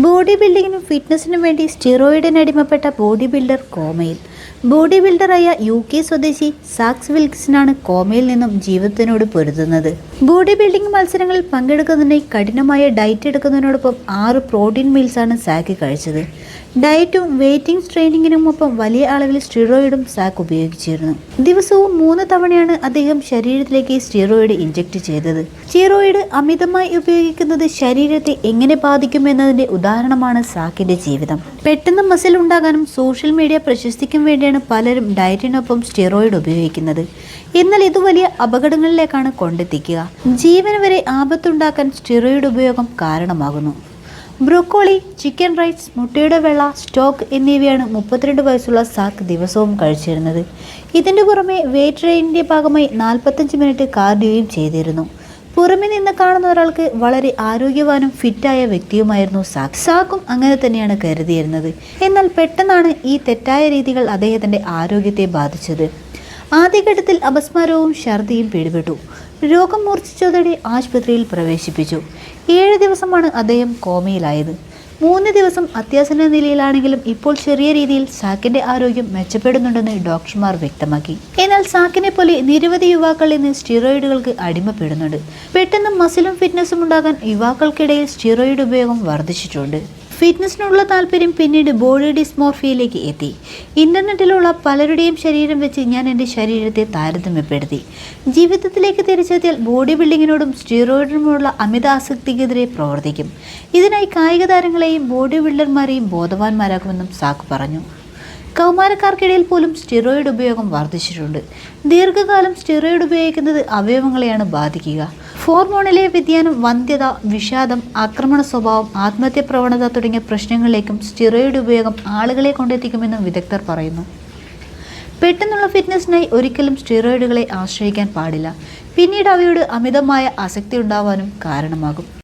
Body ബിൽഡിങ്ങിനും ഫിറ്റ്നസിനും വേണ്ടി സ്റ്റിറോയിഡിന് അടിമപ്പെട്ട ബോഡി ബിൽഡർ കോമയിൽ. ബോഡി ബിൽഡറായ യു കെ സ്വദേശി സാക്സ് വിൽക്സിനാണ് കോമയിൽ നിന്നും ജീവിതത്തിനോട് പൊരുതുന്നത്. ബോഡി ബിൽഡിംഗ് മത്സരങ്ങളിൽ പങ്കെടുക്കുന്നതിനായി കഠിനമായ ഡയറ്റ് എടുക്കുന്നതിനോടൊപ്പം ആറ് പ്രോട്ടീൻ മീൽസാണ് സാക്ക് കഴിച്ചത്. ഡയറ്റും വെയിറ്റിംഗ് ട്രെയിനിങ്ങിനുമൊപ്പം വലിയ അളവിൽ സ്റ്റിറോയിഡും സാക്ക് ഉപയോഗിച്ചിരുന്നു. ദിവസവും മൂന്ന് തവണയാണ് അദ്ദേഹം ശരീരത്തിലേക്ക് സ്റ്റിറോയിഡ് ഇഞ്ചക്ട് ചെയ്തത്. സ്റ്റിറോയിഡ് അമിതമായി ഉപയോഗിക്കുന്നത് ശരീരത്തെ എങ്ങനെ ബാധിക്കുമെന്നതിന്റെ ഉദാഹരണമാണ് സാക്കിന്റെ ജീവിതം. പെട്ടെന്ന് മസിൽ ഉണ്ടാകാനും സോഷ്യൽ മീഡിയ പ്രശസ്തിക്കും വേണ്ടിയാണ് പലരും ഡയറ്റിനൊപ്പം സ്റ്റിറോയിഡ് ഉപയോഗിക്കുന്നത്. എന്നാൽ ഇത് വലിയ അപകടങ്ങളിലേക്കാണ് കൊണ്ടെത്തിക്കുക. ജീവന് വരെ ആപത്തുണ്ടാക്കാൻ സ്റ്റിറോയിഡ് ഉപയോഗം കാരണമാകുന്നു. ബ്രോക്കോളി ചിക്കൻ റൈസ് മുട്ടയുടെ വെള്ള സ്റ്റോക്ക് എന്നിവയാണ് മുപ്പത്തിരണ്ട് വയസ്സുള്ള സാക്ക് ദിവസവും കഴിച്ചിരുന്നത്. ഇതിന്റെ പുറമെ വെയിറ്റ് ട്രെയിനിന്റെ ഭാഗമായി നാൽപ്പത്തഞ്ച് മിനിറ്റ് കാർഡിയോയും ചെയ്തിരുന്നു. പുറമെ നിന്ന് കാണുന്ന ഒരാൾക്ക് വളരെ ആരോഗ്യവാനും ഫിറ്റായ വ്യക്തിയുമായിരുന്നു സാക്ക് സാക്കും അങ്ങനെ തന്നെയാണ് കരുതിയിരുന്നത്. എന്നാൽ പെട്ടെന്നാണ് ഈ തെറ്റായ രീതികൾ അദ്ദേഹത്തിന്റെ ആരോഗ്യത്തെ ബാധിച്ചത്. ആദ്യഘട്ടത്തിൽ അപസ്മാരവും ഛർദിയും പിടിപെട്ടു. രോഗം മൂർച്ഛിച്ചതോടെ ആശുപത്രിയിൽ പ്രവേശിപ്പിച്ചു. ഏഴ് ദിവസമാണ് അദ്ദേഹം കോമയിലായത്. മൂന്ന് ദിവസം അത്യാസന്ന നിലയിലാണെങ്കിലും ഇപ്പോൾ ചെറിയ രീതിയിൽ സാക്കിന്റെ ആരോഗ്യം മെച്ചപ്പെടുന്നുണ്ടെന്ന് ഡോക്ടർമാർ വ്യക്തമാക്കി. എന്നാൽ സാക്കിനെ പോലെ നിരവധി യുവാക്കൾ ഇന്ന് സ്റ്റിറോയിഡുകൾക്ക് അടിമപ്പെടുന്നുണ്ട്. പെട്ടെന്ന് മസിലും ഫിറ്റ്നസും ഉണ്ടാകാൻ യുവാക്കൾക്കിടയിൽ സ്റ്റിറോയിഡ് ഉപയോഗം വർദ്ധിച്ചിട്ടുണ്ട്. ഫിറ്റ്നസിനുള്ള താല്പര്യം പിന്നീട് ബോഡി ഡിസ്മോർഫിയയിലേക്ക് എത്തി. ഇന്റർനെറ്റിലുള്ള പലരുടെയും ശരീരം വെച്ച് ഞാൻ എന്റെ ശരീരത്തെ താരതമ്യപ്പെടുത്തി. ജീവിതത്തിലേക്ക് തിരിച്ചെത്തിയാൽ ബോഡി ബിൽഡിങ്ങിനോടും സ്റ്റീറോയിഡിനുമുള്ള അമിത ആസക്തിക്കെതിരെ പ്രവർത്തിക്കും. ഇതിനായി കായിക താരങ്ങളെയും ബോഡി ബിൽഡർമാരെയും ബോധവാന്മാരാക്കുമെന്നും സാക്ക് പറഞ്ഞു. കൗമാരക്കാർക്കിടയിൽ പോലും സ്റ്റിറോയിഡ് ഉപയോഗം വർദ്ധിച്ചിട്ടുണ്ട്. ദീർഘകാലം സ്റ്റിറോയിഡ് ഉപയോഗിക്കുന്നത് അവയവങ്ങളെയാണ് ബാധിക്കുക. ഹോർമോണിലെ വ്യതിയാനം വന്ധ്യത വിഷാദം ആക്രമണ സ്വഭാവം ആത്മഹത്യ പ്രവണത തുടങ്ങിയ പ്രശ്നങ്ങളിലേക്കും സ്റ്റിറോയിഡ് ഉപയോഗം ആളുകളെ കൊണ്ടെത്തിക്കുമെന്നും വിദഗ്ധർ പറയുന്നു. പെട്ടെന്നുള്ള ഫിറ്റ്നസിനായി ഒരിക്കലും സ്റ്റിറോയിഡുകളെ ആശ്രയിക്കാൻ പാടില്ല. പിന്നീട് അവയോട് അമിതമായ ആസക്തി ഉണ്ടാവാനും കാരണമാകും.